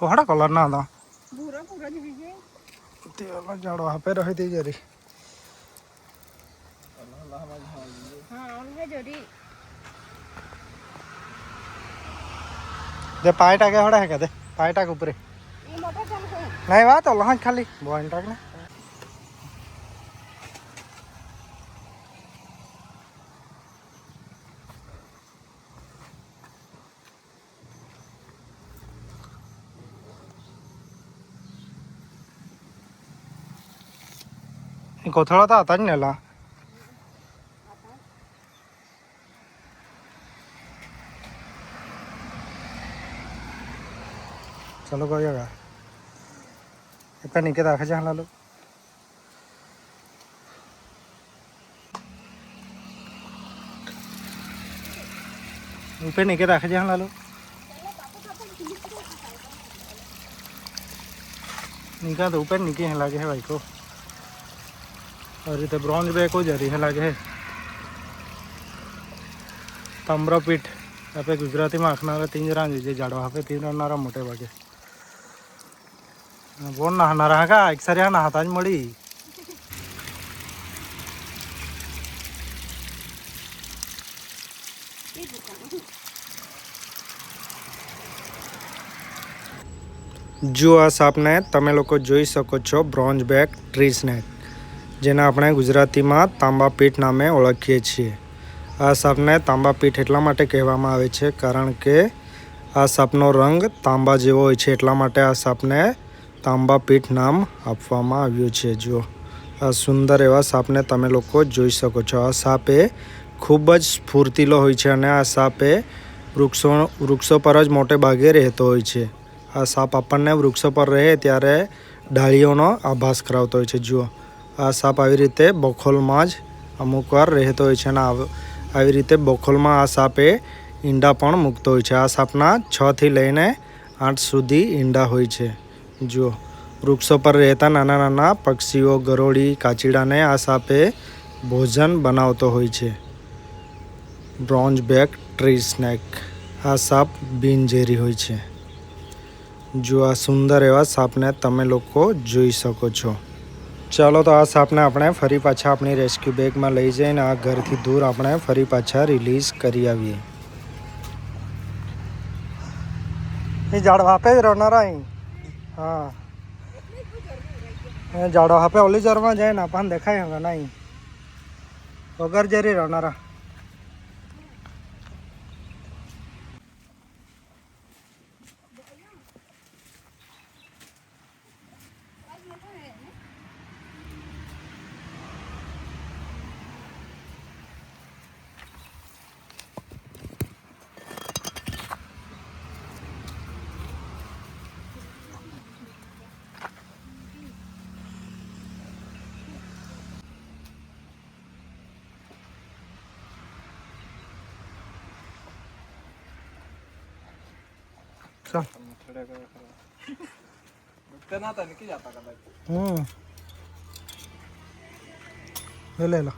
કોહડા colour ના હતા. ભૂરો ભૂરો જ વિજય તે ઓલા જાડો આપે રહી તે જરી. દે પાય ટાકે હડા હે કે દે પાય ટાક ઉપરે નહીં વાત ઓલા ખાલી. બોઈન ટાક ને એ કોથળા તો હતા જ ને એલા चलो कोई होगा इतना नीचे रखा जा ला लो ऊपर नीचे रखा जा ला लो निका तो ऊपर नीचे है लागे है भाई को આવી રીતે બ્રોન્ઝ બેકો જ હરી લાગે છે તામ્રપીઠ આપણે ગુજરાતીમાં આખનારા પિંજરાન જે ઝાડવા આપણે પિંજરાના મોટે ભાગે બોન નાહનારા હા કા એક સારી હા નાહતા જ મળી જુઓ આ સાપને તમે લોકો જોઈ શકો છો બ્રોન્ઝ બેગ ટ્રીસ સ્નેક જેને આપણે ગુજરાતીમાં તાંબા પીઠ નામે ઓળખીએ છીએ. આ સાપને તાંબા પીઠ એટલા માટે કહેવામાં આવે છે કારણ કે આ સાપનો રંગ તાંબા જેવો હોય છે એટલા માટે આ સાપને તાંબા પીઠ નામ આપવામાં આવ્યું છે. જુઓ, આ સુંદર એવા સાપને તમે લોકો જોઈ શકો છો. આ સાપ ખૂબ જ સ્ફૂર્તિલો હોય છે અને આ સાપ વૃક્ષો વૃક્ષો પર જ મોટે ભાગે રહેતો હોય છે. આ સાપ આપણને વૃક્ષો પર રહે ત્યારે ડાળીઓનો આભાસ કરાવતો હોય છે. જુઓ આ સાપ આવી રીતે બખોલમાં જ અમુક વાર રહેતો હોય છે અને આવ- રીતે બખોલમાં આ સાપે ઈંડા પણ મૂકતો હોય છે. આ સાપના છથી લઈને આઠ સુધી ઈંડા હોય છે. જુઓ, વૃક્ષો પર રહેતા નાના નાના પક્ષીઓ, ગરોળી, કાચીડાને આ સાપે ભોજન બનાવતો હોય છે. બ્રોન્ઝ બેક ટ્રી સ્નેક, આ સાપ બિનઝેરી હોય છે. જો આ સુંદર એવા સાપને તમે લોકો જોઈ શકો છો. ચાલો તો આ સાપને આપણે ફરી પાછા આપણી રેસ્ક્યુ બેગમાં લઈ જઈને આ ઘરથી દૂર આપણે ફરી પાછા રિલીઝ કરી આવીએ. એ ઝાડવા આપે રહેનારા અહીં. હા. ઝાડવા આપે ઓલી જરમાં જાય ને આપણને દેખાય હવે નહીં વગર જરી રહેનારા ચાલ હમ લે લે લો